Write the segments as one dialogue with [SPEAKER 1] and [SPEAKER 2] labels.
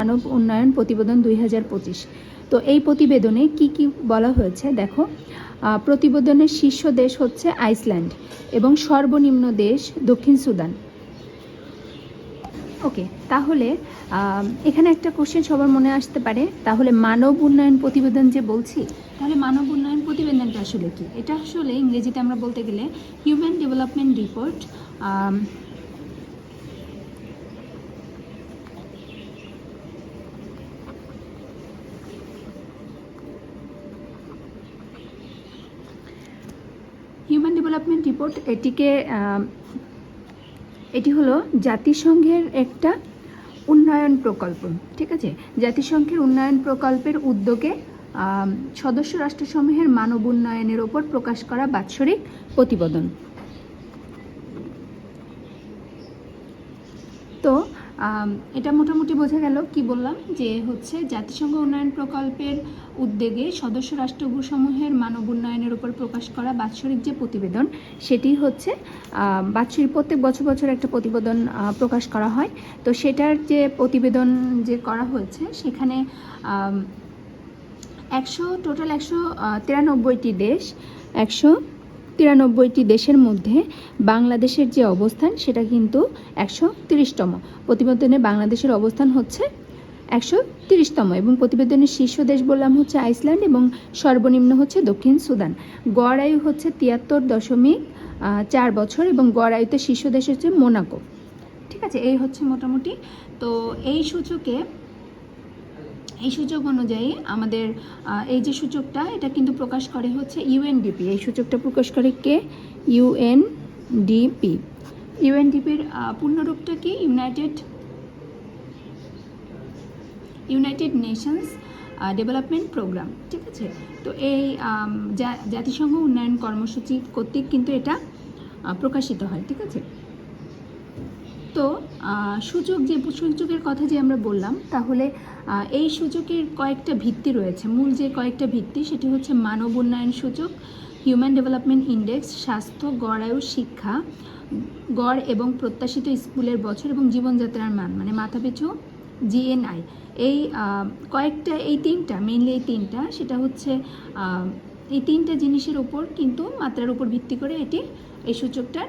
[SPEAKER 1] মানব উন্নয়ন প্রতিবেদন দুই হাজার পঁচিশ। তো এই প্রতিবেদনে কি কি বলা হয়েছে দেখো? প্রতিবেদনের শীর্ষ দেশ হচ্ছে আইসল্যান্ড এবং সর্বনিম্ন দেশ দক্ষিণ সুদান। ওকে, তাহলে এখানে একটা কোশ্চেন সবার মনে আসতে পারে। তাহলে মানব উন্নয়ন প্রতিবেদন যে বলছি, তাহলে মানব উন্নয়ন প্রতিবেদনটা আসলে কি? এটা আসলে ইংরেজিতে আমরা বলতে গেলে Human Development Report Human Development Report, এটিকে এটি হলো জাতিসংঘের একটা উন্নয়ন প্রকল্প, ঠিক আছে? জাতিসংঘের উন্নয়ন প্রকল্পের উদ্যোগে সদস্য রাষ্ট্রসমূহের মানব উন্নয়নের ওপর প্রকাশ করা বাৎসরিক প্রতিবেদন তো আম, এটা মোটামুটি বোঝা গেল কি বললাম, যে হচ্ছে জাতিসংঘ উন্নয়ন প্রকল্পের উদ্যোগে সদস্য রাষ্ট্রসমূহের মানব উন্নয়নের উপর প্রকাশ করা বাৎসরিক যে প্রতিবেদন, সেটি হচ্ছে বাৎসরিক প্রত্যেক বছর বছর একটা প্রতিবেদন প্রকাশ করা হয়। তো সেটার যে প্রতিবেদন যে করা হয়েছে, সেখানে একশো, টোটাল একশো তিরানব্বইটি দেশ, একশো তিরানব্বইটি দেশের মধ্যে বাংলাদেশের যে অবস্থান, সেটা কিন্তু একশো তিরিশতম। প্রতিবেদনে বাংলাদেশের অবস্থান হচ্ছে একশো তিরিশতম এবং প্রতিবেদনের শীর্ষ দেশ বললাম হচ্ছে আইসল্যান্ড এবং সর্বনিম্ন হচ্ছে দক্ষিণ সুদান। গড় আয়ু হচ্ছে তিয়াত্তর দশমিক চার বছর এবং গড় আয়ুতে শীর্ষ দেশ হচ্ছে মোনাকো। ঠিক আছে, এই হচ্ছে মোটামুটি। তো এই সূচকে এই সূচক অনুযায়ী আমাদের এই যে সূচকটা এটা কিন্তু প্রকাশ করে হচ্ছে ইউএনডিপি এই সূচকটা প্রকাশ করে কে? ইউএনডিপি ইউএনডিপির পূর্ণরূপটা কি? United United Nations Development Programme ঠিক আছে? তো এই জাতিসংঘ উন্নয়ন কর্মসূচি কর্তৃক কিন্তু এটা প্রকাশিত হয়। ঠিক আছে? তো সূচক যে সূচকের কথা যে আমরা বললাম, তাহলে এই সূচকের কয়েকটা ভিত্তি রয়েছে। মূল যে কয়েকটা ভিত্তি, সেটি হচ্ছে মানব উন্নয়ন সূচক হিউম্যান ডেভেলপমেন্ট ইন্ডেক্স স্বাস্থ্য, গড়, আয়ু, শিক্ষা, গড় এবং প্রত্যাশিত স্কুলের বছর এবং জীবনযাত্রার মান মানে মাথাপিছু জিএনআই এই কয়েকটা, এই তিনটা মেইনলি এই তিনটা, সেটা হচ্ছে এই তিনটা জিনিসের উপর কিন্তু মাত্রার উপর ভিত্তি করে এটি, এই সূচকটার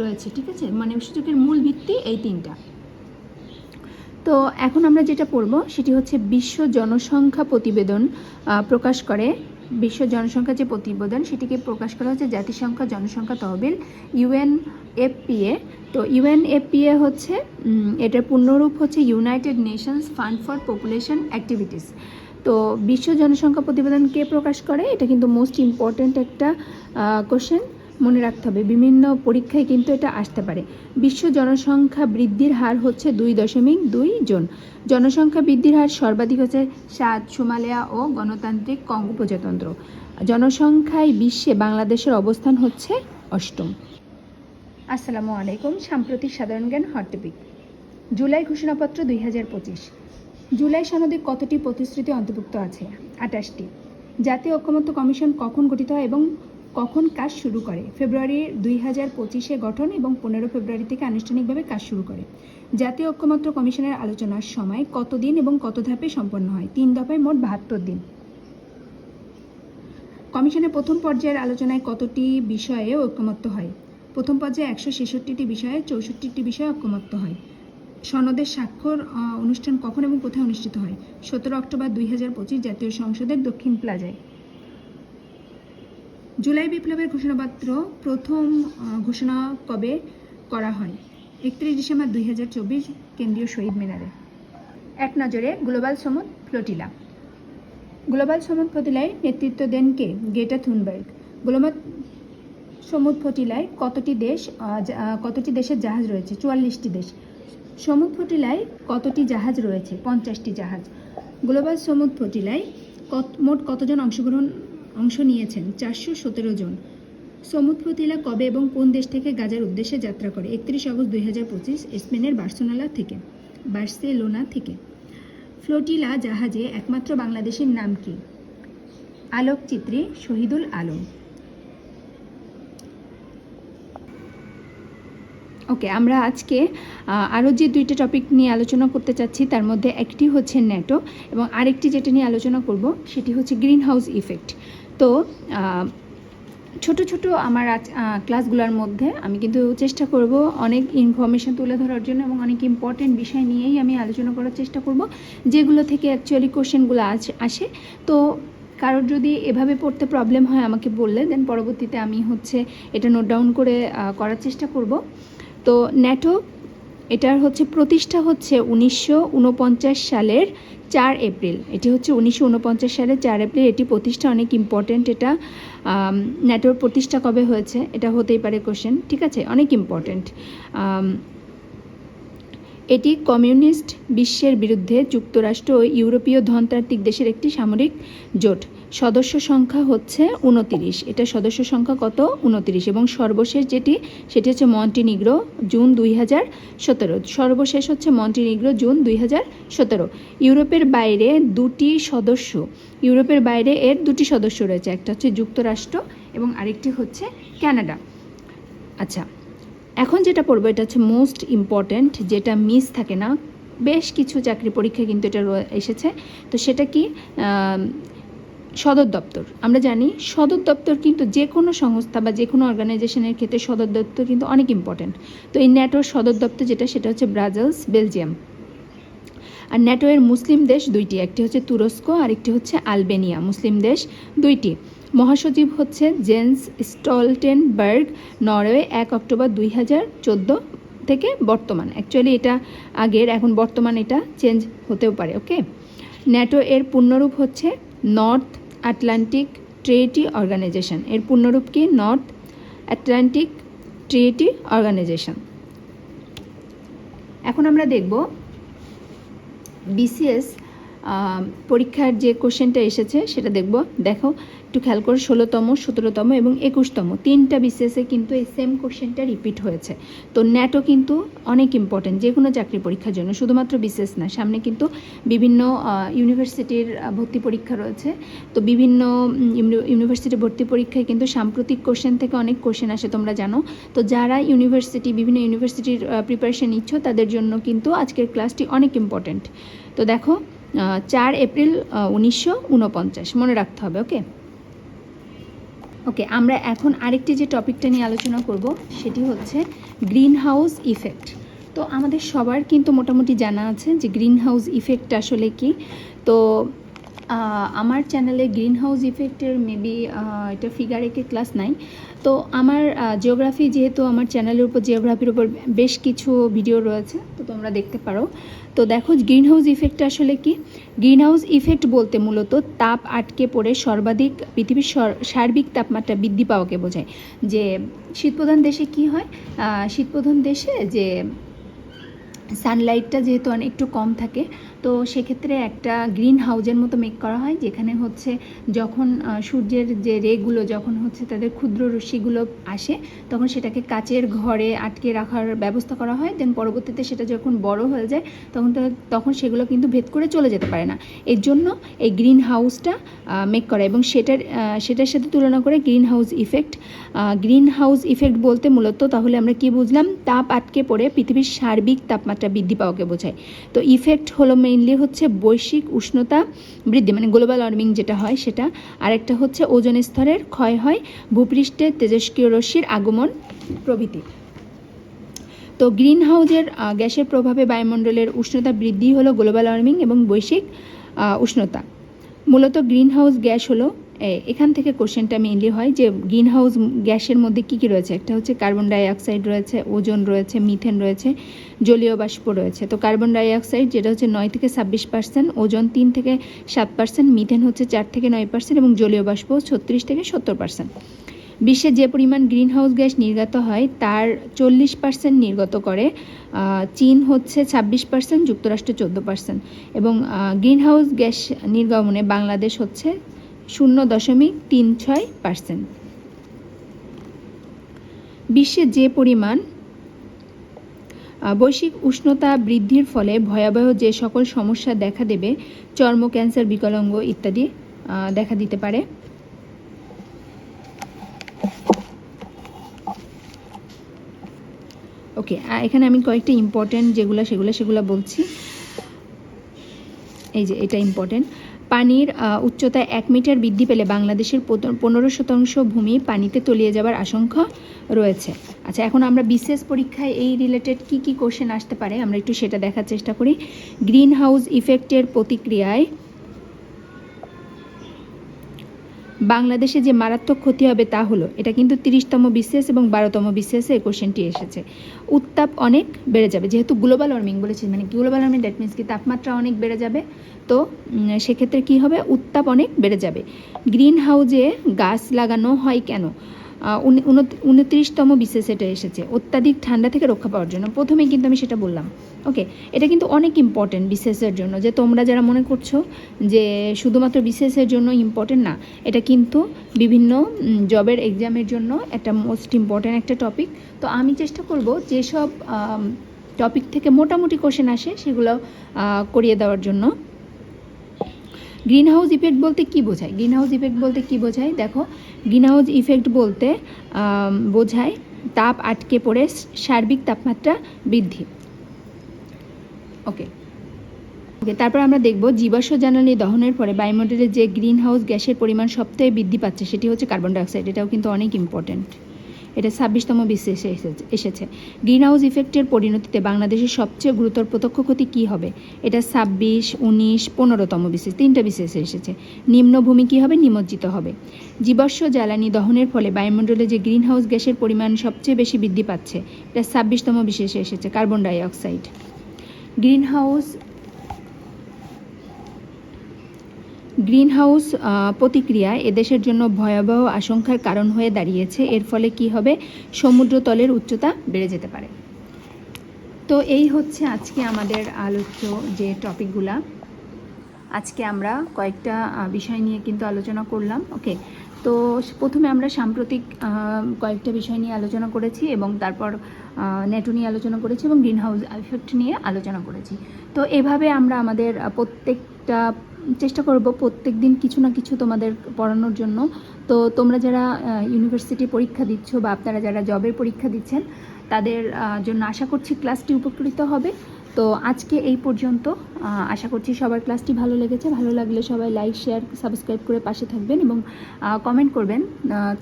[SPEAKER 1] রয়েছে, ঠিক আছে? মানে সূচকের মূল ভিত্তি এই তিনটা। তো এখন আমরা যেটা পড়ব, সেটি হচ্ছে বিশ্ব জনসংখ্যা প্রতিবেদন প্রকাশ করে। বিশ্ব জনসংখ্যা যে প্রতিবেদন, সেটিকে প্রকাশ করা হচ্ছে জাতিসংখ্যা জনসংখ্যা তহবিল, ইউএনএফপিএ। তো ইউএনএফপিএ হচ্ছে এটার পূর্ণরূপ হচ্ছে United Nations Fund for Population Activities. তো বিশ্ব জনসংখ্যা প্রতিবেদন কে প্রকাশ করে? এটা কিন্তু মোস্ট ইম্পর্ট্যান্ট একটা কোশ্চেন। মনে রাখতে হবে, বিভিন্ন পরীক্ষায় কিন্তু এটা আসতে পারে। বিশ্ব জনসংখ্যা বৃদ্ধির হার হচ্ছে দুই দশমিক দুই জন। জনসংখ্যা বৃদ্ধির হার সর্বাধিক হচ্ছে সাত, সোমালিয়া ও গণতান্ত্রিক কঙ্গো প্রজাতন্ত্র। জনসংখ্যায় বিশ্বে বাংলাদেশের অবস্থান হচ্ছে অষ্টম। আসসালামু আলাইকুম, সাম্প্রতিক সাধারণ জ্ঞান হটপিক জুলাই ঘোষণাপত্র দুই হাজার পঁচিশ। জুলাই সনদে কতটি প্রতিশ্রুতি অন্তর্ভুক্ত আছে? আটাশটি জাতীয় ঐক্যমত্য কমিশন কখন গঠিত হয় এবং কখন কাজ শুরু করে? ফেব্রুয়ারি দুই হাজার পঁচিশে গঠন এবং পনেরো ফেব্রুয়ারি থেকে আনুষ্ঠানিকভাবে কাজ শুরু করে। জাতীয় ঐক্যমত্য কমিশনের আলোচনার সময় কত দিন এবং কত ধাপে সম্পন্ন হয়? তিন দফায় মোট বাহাত্তর দিন। কমিশনের প্রথম পর্যায়ের আলোচনায় কতটি বিষয়ে ঐক্যমত্য হয়? প্রথম পর্যায়ে একশো ছেষট্টিটি বিষয়ে, চৌষট্টিটি বিষয়ে ঐক্যমত্য হয়। সনদের স্বাক্ষর অনুষ্ঠান কখন এবং কোথায় অনুষ্ঠিত হয়? সতেরো অক্টোবর দুই হাজার পঁচিশ জাতীয় সংসদের দক্ষিণ প্লাজায়। জুলাই বিপ্লবের ঘোষণাপত্র প্রথম ঘোষণা কবে করা হয়? একত্রিশ ডিসেম্বর দুই হাজার চব্বিশ, কেন্দ্রীয় শহীদ মিনারে। এক নজরে Global Sumud Flotilla. Global Sumud ফ্লোটিলায় নেতৃত্ব দেন কে? গেটা থুনবার্গ। গ্লোবাল সমুদ ফ্লোটিলায় কতটি দেশ কতটি দেশের জাহাজ রয়েছে? চুয়াল্লিশটি দেশ। সমুদ ফ্লোটিলায় কতটি জাহাজ রয়েছে? পঞ্চাশটি জাহাজ। গ্লোবাল সমুদ ফ্লোটিলায় কত, মোট কতজন অংশগ্রহণ অংশ নিয়েছেন চারশো সতেরো জন। সমুদ ফ্লোটিলা কবে এবং কোন দেশ থেকে গাজার উদ্দেশ্যে যাত্রা করে? একত্রিশ আগস্ট দুই হাজার পঁচিশ, স্পেনের বার্সোনালা থেকে। বার্সেলোনা থেকে। ফ্লোটিলা জাহাজে একমাত্র বাংলাদেশের নাম কি? আলোকচিত্রী শহীদুল আলম। ওকে, আমরা আজকে আরও যে দুইটা টপিক নিয়ে আলোচনা করতে চাচ্ছি, তার মধ্যে একটি হচ্ছে ন্যাটো এবং আরেকটি যেটা নিয়ে আলোচনা করব, সেটি হচ্ছে গ্রিন হাউস ইফেক্ট তো ছোট ছোট আমার আজ ক্লাসগুলোর মধ্যে আমি কিন্তু চেষ্টা করব অনেক ইনফরমেশন তুলে ধরার জন্য এবং অনেক ইম্পর্টেন্ট বিষয় নিয়েই আমি আলোচনা করার চেষ্টা করব, যেগুলো থেকে অ্যাকচুয়ালি কোশ্চেনগুলো আসে। তো, কারোর যদি এভাবে পড়তে প্রবলেম হয় আমাকে বললে দেন পরবর্তীতে আমি হচ্ছে এটা নোট ডাউন করে করার চেষ্টা করব। তো ন্যাটো এটার হচ্ছে প্রতিষ্ঠা হচ্ছে উনিশশো উনপঞ্চাশ সালের চার এপ্রিল। এটি হচ্ছে উনিশশো ঊনপঞ্চাশ সালে চার এপ্রিল। এটি প্রতিষ্ঠা অনেক ইম্পর্ট্যান্ট এটা নেটওয়ার্ক প্রতিষ্ঠা কবে হয়েছে? এটা হতেই পারে কোশ্চেন ঠিক আছে? অনেক ইম্পর্ট্যান্ট এটি কমিউনিস্ট বিশ্বের বিরুদ্ধে যুক্তরাষ্ট্র ও ইউরোপীয় ধনতাত্ত্বিক দেশের একটি সামরিক জোট। সদস্য সংখ্যা হচ্ছে উনতিরিশ। এটা সদস্য সংখ্যা কত? উনতিরিশ। এবং সর্বশেষ যেটি, সেটি হচ্ছে মন্টিনিগ্রো, জুন দুই হাজার সতেরো। সর্বশেষ হচ্ছে মন্টিনিগ্রো, জুন দুই হাজার সতেরো। ইউরোপের বাইরে দুটি সদস্য, ইউরোপের বাইরে এর দুটি সদস্য রয়েছে। একটা হচ্ছে যুক্তরাষ্ট্র এবং আরেকটি হচ্ছে কানাডা। আচ্ছা এখন যেটা পড়ব, এটা হচ্ছে মোস্ট ইম্পর্ট্যান্ট, যেটা মিস থাকে না। বেশ কিছু চাকরি পরীক্ষা কিন্তু এটা এসেছে। তো সেটা কি? সদর দপ্তর। আমরা জানি সদর দপ্তর কিন্তু যে কোনো সংস্থা বা যে কোনো অর্গানাইজেশনের ক্ষেত্রে সদর দপ্তর কিন্তু অনেক ইম্পর্ট্যান্ট তো এই ন্যাটোর সদর দপ্তর যেটা, সেটা হচ্ছে ব্রাজিলস, বেলজিয়াম। আর ন্যাটো এর মুসলিম দেশ দুইটি, একটি হচ্ছে তুরস্ক আর একটি হচ্ছে আলবেনিয়া। মুসলিম দেশ দুইটি। মহাসচিব হচ্ছে জেন্স স্টলটেনবার্গ, নরওয়ে, এক অক্টোবর দুই হাজার চোদ্দ থেকে বর্তমান। অ্যাকচুয়ালি এটা আগের, এখন বর্তমান এটা চেঞ্জ হতেও পারে ওকে ন্যাটো এর পূর্ণরূপ হচ্ছে নর্থ আটলান্টিক ট্রেটি অর্গানাইজেশন। এর পূর্ণরূপ কি? North Atlantic Treaty Organisation. এখন আমরা দেখব বিসিএস পরীক্ষার যে কোশ্চেনটা এসেছে সেটা দেখব। দেখো একটু খেয়াল করে, ষোলোতম, সতেরোতম এবং একুশতম। তিনটা বিসিএসে কিন্তু এই সেম কোশ্চেনটা রিপিট হয়েছে। তো ন্যাটো কিন্তু অনেক ইম্পর্টেন্ট যে কোনো চাকরি পরীক্ষার জন্য। শুধুমাত্র বিসিএস না, সামনে কিন্তু বিভিন্ন ইউনিভার্সিটির ভর্তি পরীক্ষা রয়েছে। তো বিভিন্ন ইউনিভার্সিটি ভর্তি পরীক্ষায় কিন্তু সাম্প্রতিক কোশ্চেন থেকে অনেক কোশ্চেন আসে, তোমরা জানো। তো যারা ইউনিভার্সিটি বিভিন্ন ইউনিভার্সিটির প্রিপারেশন নিচ্ছ, তাদের জন্য কিন্তু আজকের ক্লাসটি অনেক ইম্পর্ট্যান্ট তো দেখো চার এপ্রিল উনিশশো উনপঞ্চাশ। মনে রাখতে হবে ওকে ওকে আমরা এখন আরেকটি যে টপিকটা নিয়ে আলোচনা করব, সেটি হচ্ছে গ্রিন হাউস ইফেক্ট। তো আমাদের সবার কিন্তু মোটামুটি জানা আছে যে গ্রিন হাউস ইফেক্ট আসলে কি। তো আমার চ্যানেলে গ্রিন হাউস ইফেক্টের মেবি এটা ফিগার একে ক্লাস নাই। তো আমার জিওগ্রাফি যেহেতু আমার চ্যানেলের উপর জিওগ্রাফির উপর বেশ কিছু ভিডিও রয়েছে, তো তোমরা দেখতে পারো। তো দেখো গ্রিন হাউস ইফেক্ট আসলে কি? গ্রিন হাউস ইফেক্ট বলতে মূলত তাপ আটকে পড়ে সর্বাধিক পৃথিবীর সার্বিক তাপমাত্রা বৃদ্ধি পাওয়াকে বোঝায়। যে শীতপ্রধান দেশে কি হয়? শীতপ্রধান দেশে যে সানলাইটটা যেহেতু অনেক একটু কম থাকে তো সেক্ষেত্রে একটা গ্রিন হাউজের মতো মেক করা হয়, যেখানে হচ্ছে যখন সূর্যের যে রেগুলো যখন হচ্ছে তাদের ক্ষুদ্র রশ্মিগুলো আসে, তখন সেটাকে কাচের ঘরে আটকে রাখার ব্যবস্থা করা হয়। দেন পরবর্তীতে সেটা যখন বড় হয়ে যায়, তখন তখন সেগুলো কিন্তু ভেদ করে চলে যেতে পারে না। এর জন্য এই গ্রিন হাউসটা মেক করা এবং সেটার সেটার সাথে তুলনা করে greenhouse effect greenhouse effect বলতে মূলত তাহলে আমরা কি বুঝলাম? তাপ আটকে পড়ে পৃথিবীর সার্বিক তাপমাত্রা বৃদ্ধি পাওয়াকে বোঝায়। তো ইফেক্ট হলো মেইনলি হচ্ছে বৈশ্বিক উষ্ণতা বৃদ্ধি মানে গ্লোবাল ওয়ার্মিং যেটা হয় সেটা। আরেকটা হচ্ছে ওজন স্তরের ক্ষয় হয় ভূপৃষ্ঠে তেজস্ক্রিয় রশ্মির আগমন প্রভৃতি। তো গ্রিন হাউজের গ্যাসের প্রভাবে বায়ুমণ্ডলের উষ্ণতা বৃদ্ধি হলো গ্লোবাল ওয়ার্মিং এবং বৈশ্বিক উষ্ণতা। মূলত গ্রিন হাউস গ্যাস হলো এখান থেকে কোশ্চেনটা মেইনলি হয় যে গ্রিন হাউস গ্যাসের মধ্যে কী কী রয়েছে? একটা হচ্ছে কার্বন ডাইঅক্সাইড রয়েছে, ওজন রয়েছে, মিথেন রয়েছে, জলীয় বাষ্প রয়েছে। তো কার্বন ডাইঅক্সাইড যেটা হচ্ছে নয় থেকে ছাব্বিশ পার্সেন্ট, ওজন তিন থেকে সাত পার্সেন্ট, মিথেন হচ্ছে চার থেকে নয় পার্সেন্ট এবং জলীয় বাষ্প ছত্রিশ থেকে সত্তর পার্সেন্ট। বিশ্বে যে পরিমাণ গ্রিনহাউস গ্যাস নির্গত হয় তার চল্লিশ পার্সেন্ট নির্গত করে চীন হচ্ছে ছাব্বিশ পার্সেন্ট, যুক্তরাষ্ট্র চোদ্দ পার্সেন্ট এবং গ্রিনহাউস গ্যাস নির্গমনে বাংলাদেশ হচ্ছে শূন্য দশমিক তিন ছয় পার্সেন্ট। বিশ্বে যে পরিমাণ বৈশ্বিক উষ্ণতা বৃদ্ধির ফলে ভয়াবহ যে সকল সমস্যা দেখা দেবে, চর্ম ক্যান্সার, বিকলাঙ্গ ইত্যাদি দেখা দিতে পারে। ওকে এখানে আমি কয়েকটা ইম্পর্টেন্ট যেগুলো, সেগুলো সেগুলো বলছি। এই যে, এটা ইম্পর্টেন্ট পানির উচ্চতা এক মিটার বৃদ্ধি পেলে বাংলাদেশের পনেরো শতাংশ ভূমি পানিতে তলিয়ে যাবার আশঙ্কা রয়েছে। আচ্ছা এখন আমরা বিশেষ পরীক্ষায় এই রিলেটেড কি কি কোশ্চেন আসতে পারে, আমরা একটু সেটা দেখার চেষ্টা করি। গ্রিন হাউস ইফেক্টের প্রতিক্রিয়ায় বাংলাদেশে যে মারাত্মক ক্ষতি হবে তা হলো, এটা কিন্তু তিরিশতম বিশেষ এবং বারোতম বিশেষে এই কোশ্চেনটি এসেছে। উত্তাপ অনেক বেড়ে যাবে, যেহেতু গ্লোবাল ওয়ার্মিং বলেছি মানে গ্লোবাল ওয়ার্মিং দ্যাট মিনস কি তাপমাত্রা অনেক বেড়ে যাবে, তো সেক্ষেত্রে কি হবে? উত্তাপ অনেক বেড়ে যাবে। গ্রিন হাউজে গাছ লাগানো হয় কেন? উনত্রিশতম বিশেষ এটা এসেছে। অত্যাধিক ঠান্ডা থেকে রক্ষা পাওয়ার জন্য। প্রথমেই কিন্তু আমি সেটা বললাম। ওকে এটা কিন্তু অনেক ইম্পর্টেন্ট বিশেষের জন্য। যে তোমরা যারা মনে করছ যে শুধুমাত্র বিশেষের জন্য ইম্পর্টেন্ট না, এটা কিন্তু বিভিন্ন জবের এক্সামের জন্য একটা মোস্ট ইম্পর্ট্যান্ট একটা টপিক তো আমি চেষ্টা করব যেসব টপিক থেকে মোটামুটি কোশ্চেন আসে, সেগুলো করিয়ে দেওয়ার জন্য। গ্রিন হাউস ইফেক্ট বলতে কি বোঝায়? গ্রিন হাউস ইফেক্ট বলতে কি বোঝায়? দেখো গ্রিন হাউস ইফেক্ট বলতে বোঝায় তাপ আটকে পড়ে, সার্বিক তাপমাত্রা বৃদ্ধি। ওকে ওকে তারপর আমরা দেখব জীবাশ্ম জ্বালানি দহনের পরে বায়ুমণ্ডলে যে গ্রিন হাউস গ্যাসের পরিমাণ সবথেকে বৃদ্ধি পাচ্ছে, সেটি হচ্ছে কার্বন ডাইঅক্সাইড এটাও কিন্তু অনেক ইম্পর্ট্যান্ট এটা ছাব্বিশতম বিশেষে এসেছে। গ্রিন হাউস ইফেক্টের পরিণতিতে বাংলাদেশের সবচেয়ে গুরুতর প্রত্যক্ষ ক্ষতি কী হবে? এটা ছাব্বিশ, উনিশ, পনেরোতম বিশেষ তিনটা বিশেষে এসেছে। নিম্নভূমি কী হবে? নিমজ্জিত হবে। জীবাশ্ম জ্বালানি দহনের ফলে বায়ুমণ্ডলে যে গ্রিন হাউস গ্যাসের পরিমাণ সবচেয়ে বেশি বৃদ্ধি পাচ্ছে, এটা ছাব্বিশতম বিশেষে এসেছে carbon dioxide greenhouse greenhouse প্রতিক্রিয়া এদেশের জন্য ভয়াবহ আশঙ্কার কারণ হয়ে দাঁড়িয়েছে। এর ফলে কি হবে? সমুদ্রতলের উচ্চতা বেড়ে যেতে পারে। তো এই হচ্ছে আজকে আমাদের আলোচ্য যে টপিকগুলা। আজকে আমরা কয়েকটা বিষয় নিয়ে কিন্তু আলোচনা করলাম। ওকে? তো প্রথমে আমরা সাম্প্রতিক কয়েকটা বিষয় নিয়ে আলোচনা করেছি এবং তারপর নেটো নিয়ে আলোচনা করেছি এবং গ্রিন হাউস ইফেক্ট নিয়ে আলোচনা করেছি। তো এভাবে আমরা আমাদের প্রত্যেকটা চেষ্টা করব প্রত্যেক দিন কিছু না কিছু তোমাদের পড়ানোর জন্য। তো তোমরা যারা ইউনিভার্সিটি পরীক্ষা দিচ্ছ বা আপনারা যারা জবের পরীক্ষা দিচ্ছেন, তাদের জন্য আশা করছি ক্লাসটি উপকৃত হবে। তো আজকে এই পর্যন্ত আশা করছি সবার ক্লাসটি ভালো লেগেছে। ভালো লাগলে সবাই লাইক শেয়ার সাবস্ক্রাইব করে পাশে থাকবেন এবং কমেন্ট করবেন।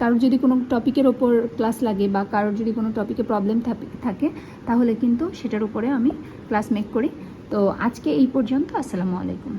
[SPEAKER 1] কারোর যদি কোনো টপিকের ওপর ক্লাস লাগে বা কারোর যদি কোনো টপিকে প্রবলেম থাকে তাহলে কিন্তু সেটার উপরে আমি ক্লাস মেক করি। তো আজকে এই পর্যন্ত, আসসালামু আলাইকুম।